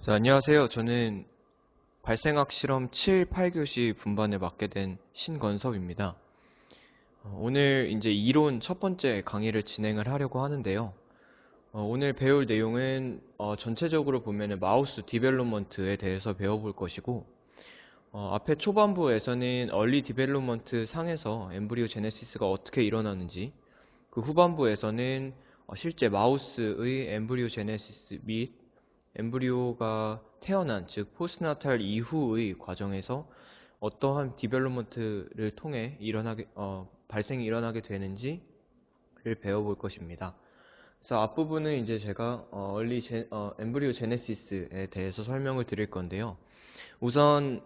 자, 안녕하세요. 저는 발생학 실험 7, 8교시 분반을 맡게 된 신건섭입니다. 어, 오늘 이제 이론 첫 번째 강의를 진행을 하려고 하는데요. 어, 오늘 배울 내용은 어, 전체적으로 보면은 마우스 디벨롭먼트에 대해서 배워볼 것이고, 어, 앞에 초반부에서는 얼리 디벨롭먼트 상에서 엠브리오 제네시스가 어떻게 일어나는지, 그 후반부에서는 어, 실제 마우스의 엠브리오 제네시스 및 엠브리오가 태어난 즉 포스나탈 이후의 과정에서 어떠한 디벨롭먼트를 통해 일어나게 어, 발생이 일어나게 되는지를 배워볼 것입니다. 그래서 앞부분은 이제 제가 어, 얼리 제, 어, 엠브리오 제네시스에 대해서 설명을 드릴 건데요. 우선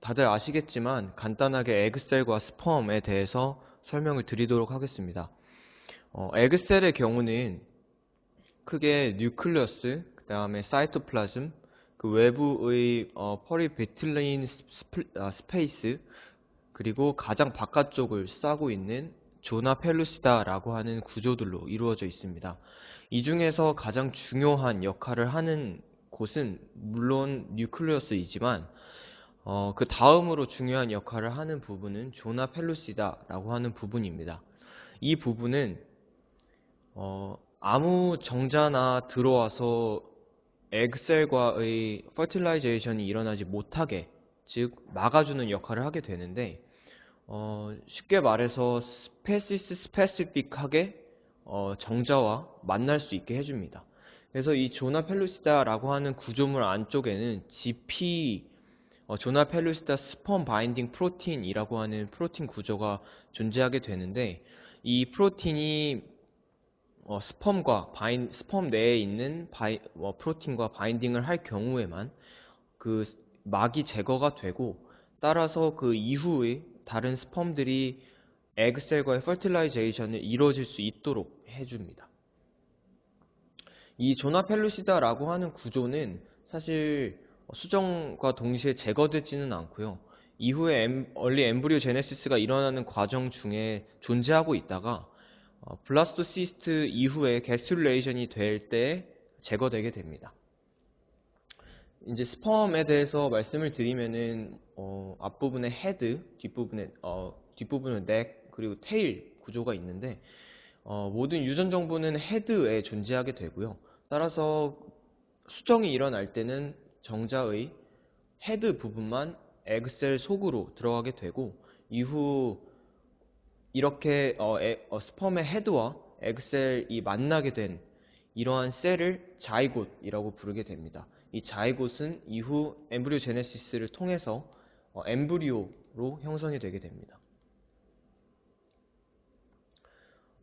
다들 아시겠지만 간단하게 에그셀과 스펌에 대해서 설명을 드리도록 하겠습니다. 어, 에그셀의 경우는 크게 뉴클리어스, 그 다음에 사이토플라즘, 그 외부의 어, 퍼리베틸린 스페이스, 그리고 가장 바깥쪽을 싸고 있는 조나 펠루시다라고 하는 구조들로 이루어져 있습니다. 이 중에서 가장 중요한 역할을 하는 곳은 물론 뉴클리어스이지만 어, 그 다음으로 중요한 역할을 하는 부분은 조나 펠루시다라고 하는 부분입니다. 이 부분은 어, 아무 정자나 들어와서 에그셀과의 퍼틸라이제이션이 일어나지 못하게 즉 막아주는 역할을 하게 되는데 어, 쉽게 말해서 스페시스 스페시픽하게 어, 정자와 만날 수 있게 해줍니다. 그래서 이 조나 펠루시다라고 하는 구조물 안쪽에는 GP 어, 조나 펠루시다 스펌 바인딩 프로틴이라고 하는 프로틴 구조가 존재하게 되는데 이 프로틴이 어, 스펌과 바인 스펌 내에 있는 바이, 어, 프로틴과 바인딩을 할 경우에만 그 막이 제거가 되고 따라서 그 이후에 다른 스펌들이 에그셀과의 퍼틸라이제이션을 이루어질 수 있도록 해줍니다. 이 조나 펠루시다라고 하는 구조는 사실 수정과 동시에 제거되지는 않고요. 이후에 엠, 얼리 엠브리오 제네시스가 일어나는 과정 중에 존재하고 있다가 어, 블라스토시스트 이후에 게스툴레이션이 될 때 제거되게 됩니다. 이제 스펌에 대해서 말씀을 드리면은 어, 앞부분에 헤드, 뒷부분에 어, 뒷부분은 넥 그리고 테일 구조가 있는데 어, 모든 유전 정보는 헤드에 존재하게 되고요. 따라서 수정이 일어날 때는 정자의 헤드 부분만 에그셀 속으로 들어가게 되고 이후 이렇게 어, 에, 어, 스펌의 헤드와 에그셀이 만나게 된 이러한 셀을 자이곶이라고 부르게 됩니다. 이 자이곶은 이후 엠브리오 제네시스를 통해서 어, 엠브리오로 형성이 되게 됩니다.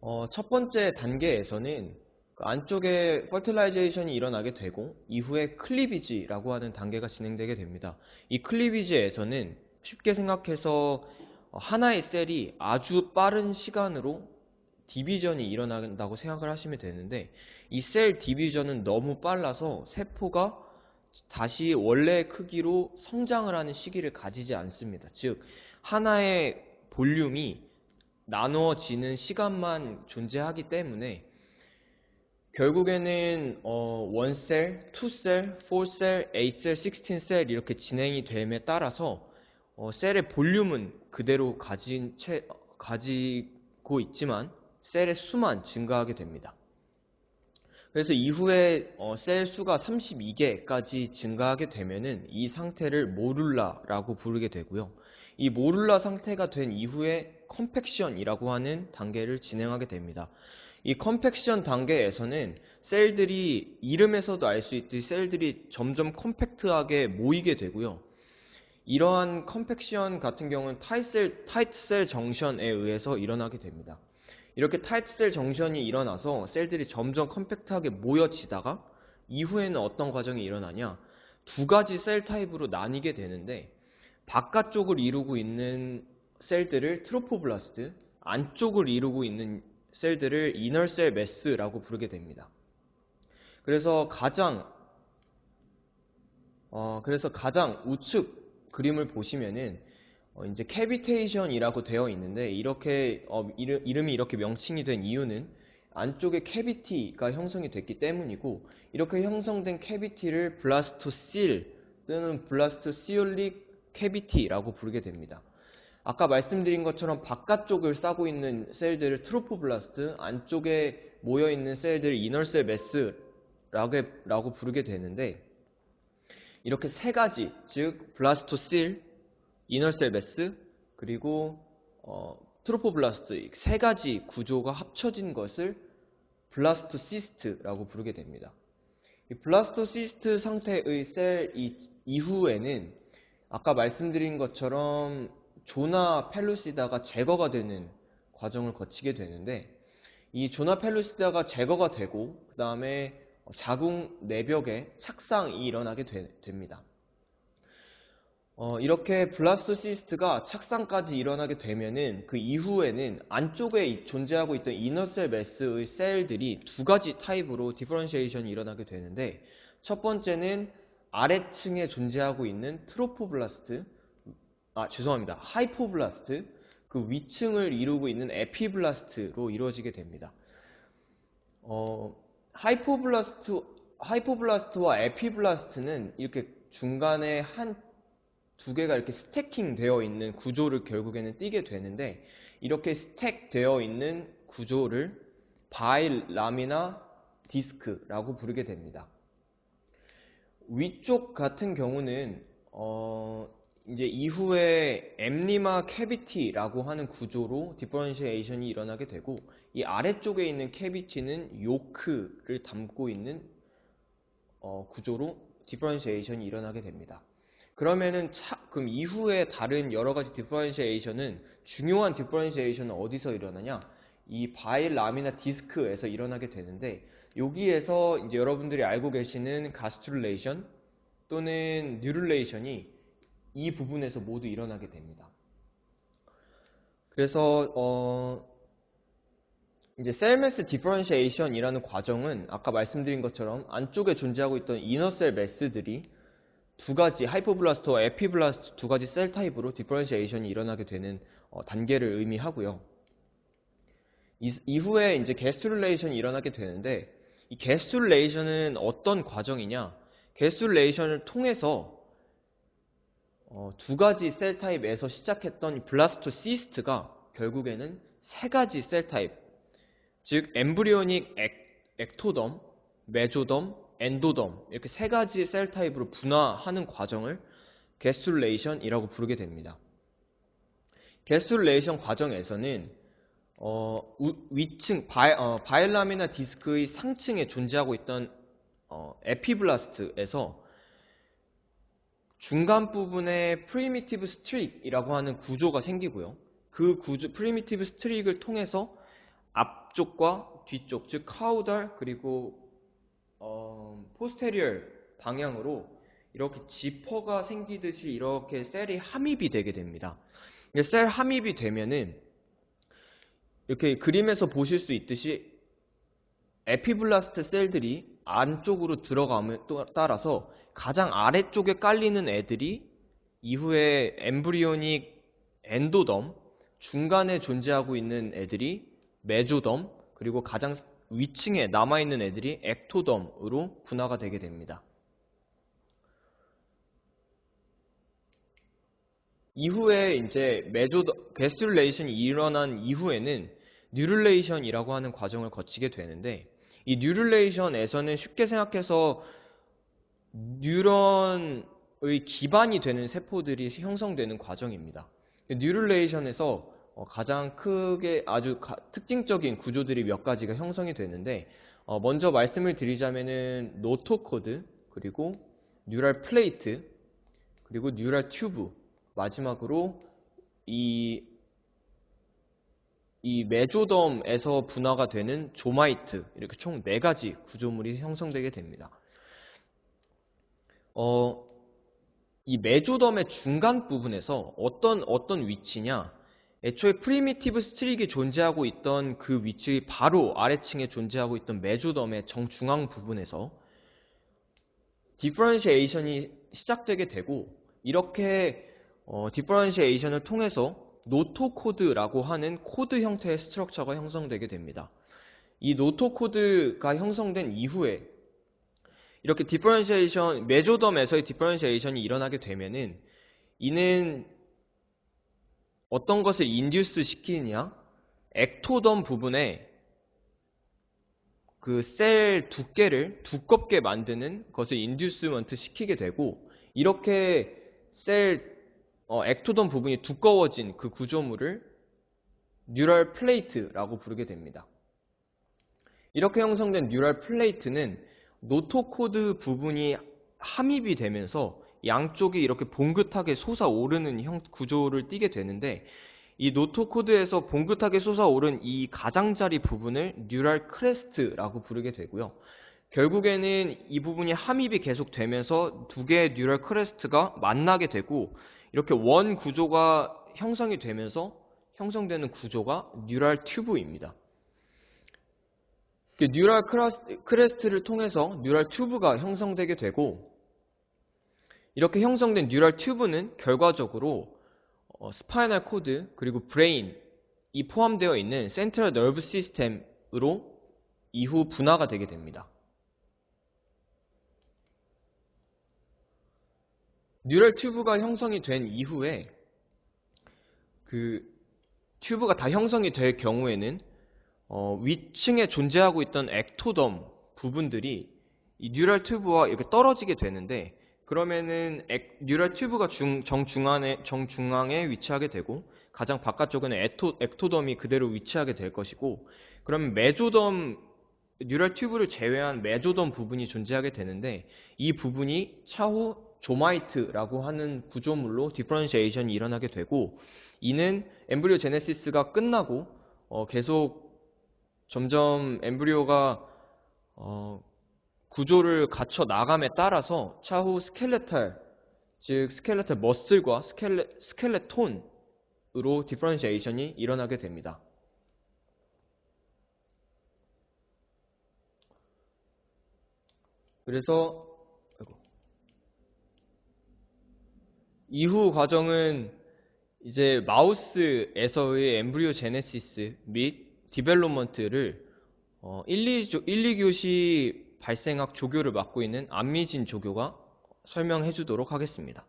어, 첫 번째 단계에서는 그 안쪽에 퍼틸라이제이션이 일어나게 되고 이후에 클리비지라고 하는 단계가 진행되게 됩니다. 이 클리비지에서는 쉽게 생각해서 하나의 셀이 아주 빠른 시간으로 디비전이 일어난다고 생각을 하시면 되는데 이 셀 디비전은 너무 빨라서 세포가 다시 원래 크기로 성장을 하는 시기를 가지지 않습니다. 즉 하나의 볼륨이 나누어지는 시간만 존재하기 때문에 결국에는 어, 1셀, 2셀, 4셀, 8셀, 16셀 이렇게 진행이 됨에 따라서 어, 셀의 볼륨은 그대로 가진 채, 가지고 있지만 셀의 수만 증가하게 됩니다. 그래서 이후에 어, 셀 수가 32개까지 증가하게 되면은 이 상태를 모룰라라고 부르게 되고요. 이 모룰라 상태가 된 이후에 컴팩션이라고 하는 단계를 진행하게 됩니다. 이 컴팩션 단계에서는 셀들이 이름에서도 알 수 있듯이 셀들이 점점 컴팩트하게 모이게 되고요. 이러한 컴팩션 같은 경우는 타이셀, 타이트셀 정션에 의해서 일어나게 됩니다. 이렇게 타이트셀 정션이 일어나서 셀들이 점점 컴팩트하게 모여지다가 이후에는 어떤 과정이 일어나냐 두 가지 셀 타입으로 나뉘게 되는데 바깥쪽을 이루고 있는 셀들을 트로포블라스트 안쪽을 이루고 있는 셀들을 이널셀 매스라고 부르게 됩니다. 그래서 가장 어, 그래서 가장 우측 그림을 보시면은 어, 이제 캐비테이션이라고 되어 있는데 이렇게 어, 이름, 이 이렇게 명칭이 된 이유는 안쪽에 캐비티가 형성이 됐기 때문이고 이렇게 형성된 캐비티를 블라스토실 또는 블라스토시올릭 캐비티라고 부르게 됩니다. 아까 말씀드린 것처럼 바깥쪽을 싸고 있는 셀들을 트로포블라스트, 안쪽에 모여 있는 셀들을 이널셀 매스라고 부르게 되는데 이렇게 세 가지, 즉 블라스토실, 이널셀 매스, 그리고 어, 트로포블라스트 세 가지 구조가 합쳐진 것을 블라스토시스트라고 부르게 됩니다. 이 블라스토시스트 상태의 셀 이, 이후에는 아까 말씀드린 것처럼 조나 펠루시다가 제거가 되는 과정을 거치게 되는데 이 조나 펠루시다가 제거가 되고 그 다음에 자궁 내벽에 착상이 일어나게 되, 됩니다. 어, 이렇게 블라스토시스트가 착상까지 일어나게 되면은 그 이후에는 안쪽에 존재하고 있던 이너셀 매스의 셀들이 두 가지 타입으로 디퍼런시에이션이 일어나게 되는데 첫 번째는 아래층에 존재하고 있는 트로포블라스트 아 죄송합니다 하이포블라스트 그 위층을 이루고 있는 에피블라스트로 이루어지게 됩니다. 어, 하이포블라스트 하이포블라스트와 에피블라스트는 이렇게 중간에 한 두 개가 이렇게 스태킹 되어 있는 구조를 결국에는 띠게 되는데 이렇게 스택 되어 있는 구조를 바일 라미나 디스크라고 부르게 됩니다. 위쪽 같은 경우는 어 이제 이후에 엠리마 캐비티라고 하는 구조로 디퍼런시에이션이 일어나게 되고 이 아래쪽에 있는 캐비티는 요크를 담고 있는 어 구조로 디퍼런시에이션이 일어나게 됩니다. 그러면은 차, 그럼 이후에 다른 여러 가지 디퍼런시에이션은 중요한 디퍼런시에이션은 어디서 일어나냐? 이 바일 라미나 디스크에서 일어나게 되는데 여기에서 이제 여러분들이 알고 계시는 가스트룰레이션 또는 뉴룰레이션이 이 부분에서 모두 일어나게 됩니다. 그래서 어 이제 셀매스 디퍼런시에이션이라는 과정은 아까 말씀드린 것처럼 안쪽에 존재하고 있던 이너셀 매스들이 두 가지 하이퍼블라스트와 에피블라스트 두 가지 셀 타입으로 디퍼런시에이션이 일어나게 되는 어, 단계를 의미하고요. 이, 이후에 이제 게스툴레이션이 일어나게 되는데 이 게스툴레이션은 어떤 과정이냐? 게스툴레이션을 통해서 어, 두 가지 셀 타입에서 시작했던 블라스토시스트가 결국에는 세 가지 셀 타입, 즉 엠브리오닉 액, 액토덤, 메조덤, 엔도덤 이렇게 세 가지 셀 타입으로 분화하는 과정을 게스툴레이션이라고 부르게 됩니다. 게스툴레이션 과정에서는 어, 위층 바이, 어, 바일람이나 디스크의 상층에 존재하고 있던 어, 에피블라스트에서 중간 부분에 프리미티브 스트릭이라고 하는 구조가 생기고요. 그 구조 프리미티브 스트릭을 통해서 앞쪽과 뒤쪽 즉 카우달 그리고 어, 포스테리얼 방향으로 이렇게 지퍼가 생기듯이 이렇게 셀이 함입이 되게 됩니다. 셀 함입이 되면은 이렇게 그림에서 보실 수 있듯이 에피블라스트 셀들이 안쪽으로 들어감에 따라서 가장 아래쪽에 깔리는 애들이 이후에 엠브리오닉 엔도덤, 중간에 존재하고 있는 애들이 메조덤, 그리고 가장 위층에 남아있는 애들이 액토덤으로 분화가 되게 됩니다. 이후에 이제 메조 게스툴레이션이 일어난 이후에는 뉴룰레이션이라고 하는 과정을 거치게 되는데 이 뉴룰레이션에서는 쉽게 생각해서 뉴런의 기반이 되는 세포들이 형성되는 과정입니다. 뉴룰레이션에서 어, 가장 크게 아주 가, 특징적인 구조들이 몇 가지가 형성이 되는데 어, 먼저 말씀을 드리자면은 노토 코드 그리고 뉴럴 플레이트 그리고 뉴럴 튜브 마지막으로 이, 이 메조덤에서 분화가 되는 조마이트 이렇게 총 네 가지 구조물이 형성되게 됩니다. 어, 이 메조덤의 중간 부분에서 어떤 어떤 위치냐 애초에 프리미티브 스트릭이 존재하고 있던 그 위치 바로 아래층에 존재하고 있던 메조덤의 정중앙 부분에서 디퍼런시에이션이 시작되게 되고 이렇게 어, 디퍼런시에이션을 통해서 노토 코드라고 하는 코드 형태의 스트럭처가 형성되게 됩니다. 이 노토 코드가 형성된 이후에 이렇게 디퍼런시에이션 메조덤에서의 디퍼런시에이션이 일어나게 되면은 이는 어떤 것을 인듀스 시키느냐 액토덤 부분에 그 셀 두께를 두껍게 만드는 것을 인듀스먼트 시키게 되고 이렇게 셀 어, 액토덤 부분이 두꺼워진 그 구조물을 뉴럴 플레이트라고 부르게 됩니다. 이렇게 형성된 뉴럴 플레이트는 노토코드 부분이 함입이 되면서 양쪽이 이렇게 봉긋하게 솟아오르는 형 구조를 띠게 되는데 이 노토 코드에서 봉긋하게 솟아오른 이 가장자리 부분을 뉴럴 크레스트라고 부르게 되고요. 결국에는 이 부분이 함입이 계속되면서 두 개의 뉴럴 크레스트가 만나게 되고 이렇게 원 구조가 형성이 되면서 형성되는 구조가 뉴럴 튜브입니다. 그 뉴럴 크레스트를 통해서 뉴럴 튜브가 형성되게 되고 이렇게 형성된 뉴럴 튜브는 결과적으로 어, 스파이널 코드 그리고 브레인이 포함되어 있는 센트럴 너브 시스템으로 이후 분화가 되게 됩니다. 뉴럴 튜브가 형성이 된 이후에 그 튜브가 다 형성이 될 경우에는 어, 위층에 존재하고 있던 액토덤 부분들이 이 뉴럴 튜브와 이렇게 떨어지게 되는데 그러면은 액, 뉴럴 튜브가 중, 정중앙에, 정중앙에 위치하게 되고 가장 바깥쪽에는 액토, 액토덤이 그대로 위치하게 될 것이고 그러면 메조덤 뉴럴 튜브를 제외한 메조덤 부분이 존재하게 되는데 이 부분이 차후 조마이트라고 하는 구조물로 디퍼런시에이션이 일어나게 되고 이는 엠브리오 제네시스가 끝나고 어, 계속 점점 엠브리오가 어, 구조를 갖춰 나감에 따라서 차후 스켈레탈 즉 스켈레탈 머슬과 스켈레, 스켈레톤으로 디퍼런시에이션이 일어나게 됩니다. 그래서. 이후 과정은 이제 마우스에서의 엠브리오 제네시스 및 디벨롭먼트를 어, 1, 2, 1, 2교시 발생학 조교를 맡고 있는 안미진 조교가 설명해 주도록 하겠습니다.